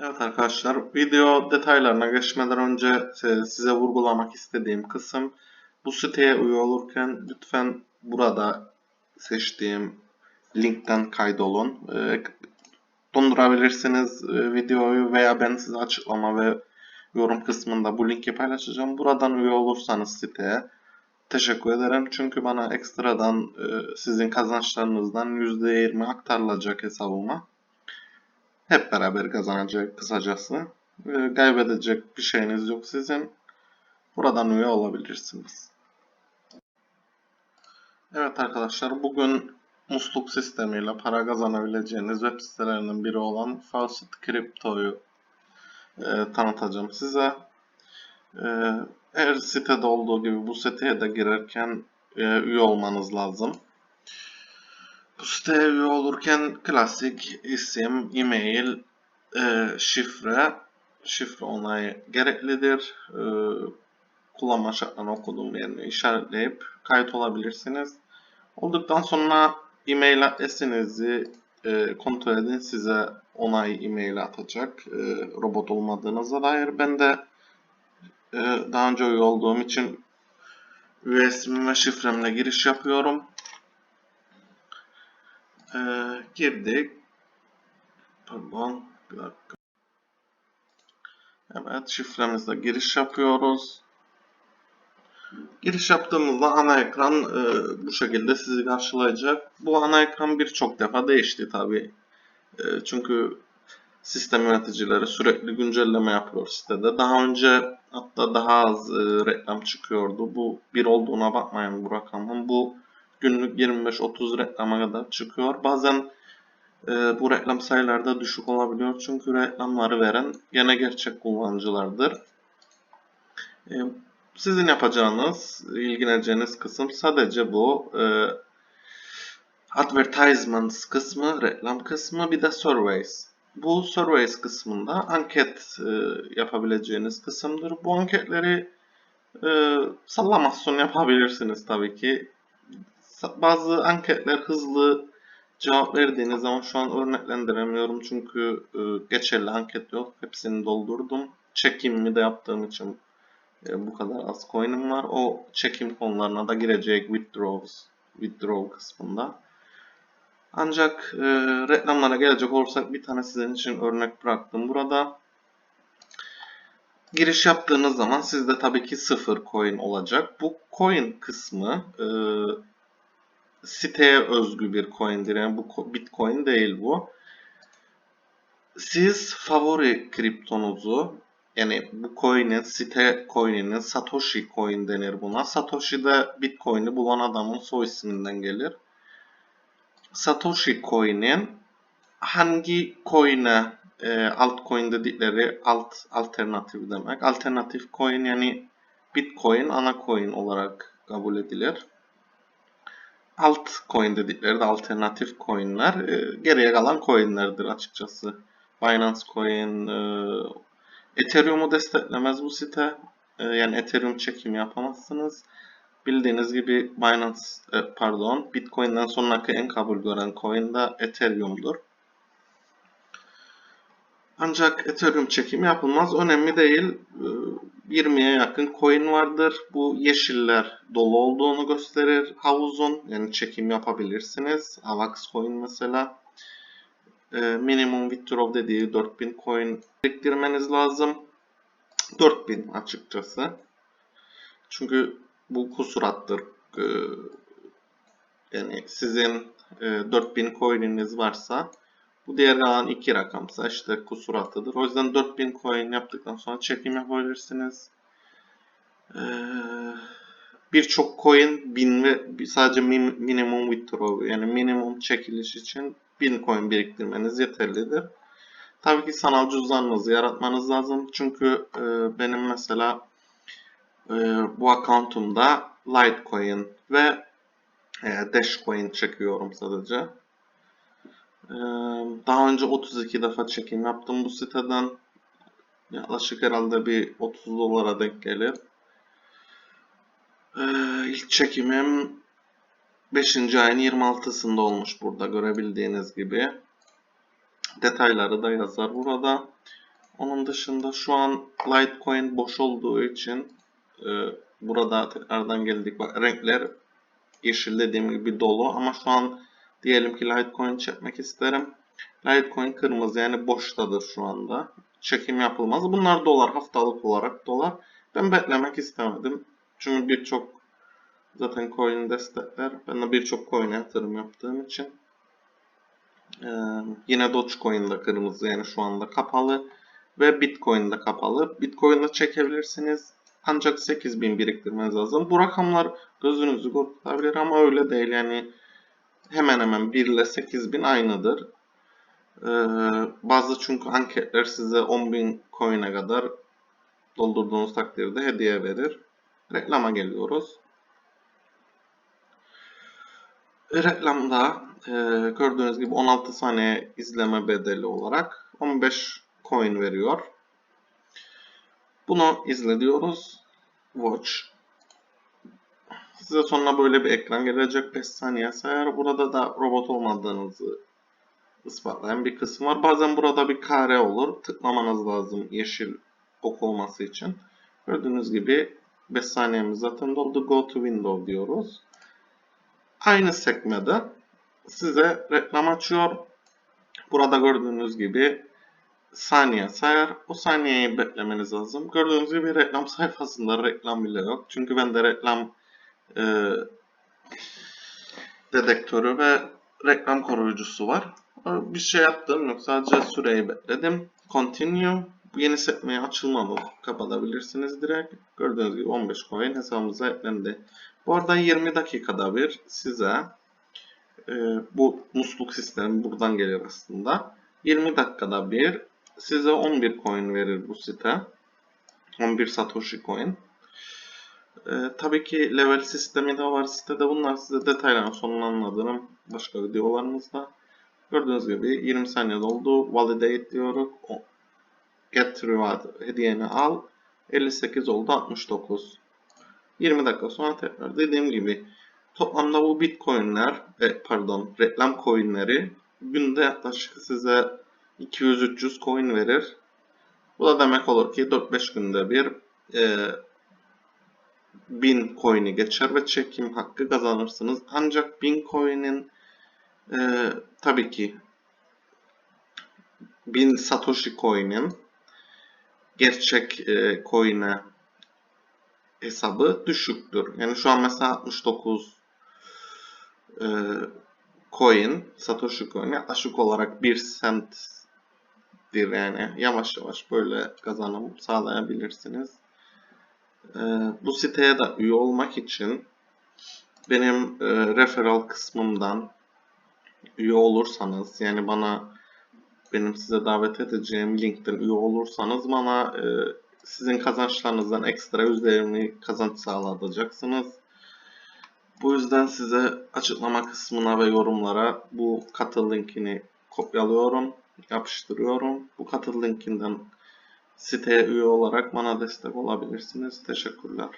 Evet arkadaşlar, video detaylarına geçmeden önce e, size vurgulamak istediğim kısım bu siteye üye olurken lütfen burada seçtiğim linkten kaydolun. E, Dondurabilirsiniz e, videoyu veya ben size açıklama ve yorum kısmında bu linki paylaşacağım. Buradan üye olursanız siteye teşekkür ederim. Çünkü bana ekstradan sizin kazançlarınızdan %20 aktarılacak hesabıma. Hep beraber kazanacak kısacası. E, kaybedecek bir şeyiniz yok sizin. Buradan üye olabilirsiniz. Evet arkadaşlar bugün musluk sistemiyle para kazanabileceğiniz web sitelerinden biri olan Faucet Crypto'yu e, tanıtacağım size. E, her sitede olduğu gibi bu siteye de girerken e, üye olmanız lazım. Bu üye olurken klasik isim, e-mail, e, şifre, şifre onayı gereklidir. E, kullanma şartlarını okuduğum yerini işaretleyip kayıt olabilirsiniz. Olduktan sonra e-mail adresinizi e, kontrol edin. Size onay e-mail atacak e, robot olmadığınıza dair. Ben de e, daha önce üye olduğum için üye ve şifremle giriş yapıyorum. E, girdik. Pardon. Bir dakika. Evet şifremizle giriş yapıyoruz. Giriş yaptığımızda ana ekran e, bu şekilde sizi karşılayacak. Bu ana ekran birçok defa değişti tabi. E, çünkü sistem yöneticileri sürekli güncelleme yapıyor sitede. Daha önce hatta daha az e, reklam çıkıyordu. Bu bir olduğuna bakmayın bu rakamın. Bu günlük 25-30 reklama kadar çıkıyor. Bazen e, bu reklam sayıları da düşük olabiliyor. Çünkü reklamları veren gene gerçek kullanıcılardır. E, sizin yapacağınız, ilgileneceğiniz kısım sadece bu. E, advertisements kısmı, reklam kısmı bir de surveys. Bu surveys kısmında anket e, yapabileceğiniz kısımdır. Bu anketleri e, sallamasyon yapabilirsiniz tabii ki. Bazı anketler hızlı cevap verdiğiniz zaman şu an örneklendiremiyorum çünkü e, geçerli anket yok. Hepsini doldurdum. Çekimimi de yaptığım için e, bu kadar az coin'im var. O çekim konularına da girecek withdraws, withdraw kısmında. Ancak e, reklamlara gelecek olursak bir tane sizin için örnek bıraktım burada. Giriş yaptığınız zaman sizde tabii ki sıfır coin olacak. Bu coin kısmı e, siteye özgü bir coin'dir. Yani bu bitcoin değil bu. Siz favori kriptonuzu yani bu coin'in site coin'inin Satoshi coin denir buna. Satoshi de bitcoin'i bulan adamın soy isminden gelir. Satoshi coin'in hangi coin'e e, altcoin dedikleri alt alternatif demek. Alternatif coin yani bitcoin ana coin olarak kabul edilir. Altcoin dedikleri de alternatif coin'ler e, geriye kalan coin'lerdir açıkçası. Binance Coin, e, Ethereum'u desteklemez bu site. E, yani Ethereum çekimi yapamazsınız. Bildiğiniz gibi Binance, pardon, Bitcoin'den sonraki en kabul gören coin de Ethereum'dur. Ancak Ethereum çekimi yapılmaz. Önemli değil. E, 20'ye yakın coin vardır. Bu yeşiller dolu olduğunu gösterir. Havuzun yani çekim yapabilirsiniz. Avax coin mesela. E, minimum withdraw dediği 4000 coin biriktirmeniz lazım. 4000 açıkçası. Çünkü bu kusurattır. E, yani sizin e, 4000 coin'iniz varsa bu diğer kalan iki rakamsa işte kusuratıdır. O yüzden 4000 coin yaptıktan sonra çekim yapabilirsiniz. Ee, Birçok coin 1000 ve sadece min- minimum withdraw yani minimum çekiliş için 1000 coin biriktirmeniz yeterlidir. Tabii ki sanal cüzdanınızı yaratmanız lazım. Çünkü e, benim mesela e, bu accountumda Litecoin ve e, Dashcoin çekiyorum sadece. Daha önce 32 defa çekim yaptım bu siteden. Yaklaşık herhalde bir 30 dolara denk gelir. İlk çekimim 5. ayın 26'sında olmuş burada görebildiğiniz gibi. Detayları da yazar burada. Onun dışında şu an Litecoin boş olduğu için burada tekrardan geldik. Bak renkler yeşil dediğim gibi dolu ama şu an diyelim ki Litecoin çekmek isterim. Litecoin kırmızı yani boştadır şu anda. Çekim yapılmaz. Bunlar dolar haftalık olarak dolar. Ben beklemek istemedim. Çünkü birçok zaten coin destekler. Ben de birçok coin'e yatırım yaptığım için. Ee, yine Dogecoin de kırmızı yani şu anda kapalı. Ve Bitcoin de kapalı. Bitcoin de çekebilirsiniz. Ancak 8000 biriktirmeniz lazım. Bu rakamlar gözünüzü korkutabilir ama öyle değil. Yani hemen hemen 1 ile 8000 aynıdır. Ee, bazı çünkü anketler size 10.000 coin'e kadar doldurduğunuz takdirde hediye verir. Reklama geliyoruz. Reklamda e, gördüğünüz gibi 16 saniye izleme bedeli olarak 15 coin veriyor. Bunu izle diyoruz. Watch. Size sonra böyle bir ekran gelecek 5 saniye sayar. Burada da robot olmadığınızı ispatlayan bir kısım var. Bazen burada bir kare olur. Tıklamanız lazım yeşil ok olması için. Gördüğünüz gibi 5 saniyemiz zaten doldu. Go to window diyoruz. Aynı sekmede size reklam açıyor. Burada gördüğünüz gibi saniye sayar. O saniyeyi beklemeniz lazım. Gördüğünüz gibi reklam sayfasında reklam bile yok. Çünkü bende reklam e, dedektörü ve reklam koruyucusu var. Bir şey yaptım yok. Sadece süreyi bekledim. Continue. Bu yeni sekmeye açılmadı. Kapatabilirsiniz direkt. Gördüğünüz gibi 15 coin hesabımıza eklendi. Bu arada 20 dakikada bir size e, bu musluk sistemi buradan gelir aslında. 20 dakikada bir size 11 coin verir bu site. 11 Satoshi coin. E, tabii ki level sistemi de var sitede. Bunlar size detaylarını sonunu anladığım başka videolarımızda. Gördüğünüz gibi 20 saniye doldu. Validate diyoruz. Get reward hediyeni al. 58 oldu 69. 20 dakika sonra tekrar dediğim gibi toplamda bu bitcoinler e, pardon reklam coinleri günde yaklaşık size 200-300 coin verir. Bu da demek olur ki 4-5 günde bir e, 1000 coin'i geçer ve çekim hakkı kazanırsınız. Ancak 1000 coin'in e, tabii ki 1000 Satoshi coin'in gerçek e, coin'e hesabı düşüktür. Yani şu an mesela 69 e, coin, Satoshi coin yaklaşık olarak 1 cent'dir yani. Yavaş yavaş böyle kazanım sağlayabilirsiniz. E, bu siteye de üye olmak için benim e, referral kısmımdan üye olursanız yani bana benim size davet edeceğim linkten üye olursanız bana e, sizin kazançlarınızdan ekstra %20 kazanç sağlayacaksınız. Bu yüzden size açıklama kısmına ve yorumlara bu katıl linkini kopyalıyorum, yapıştırıyorum. Bu katıl linkinden siteye üye olarak bana destek olabilirsiniz. Teşekkürler.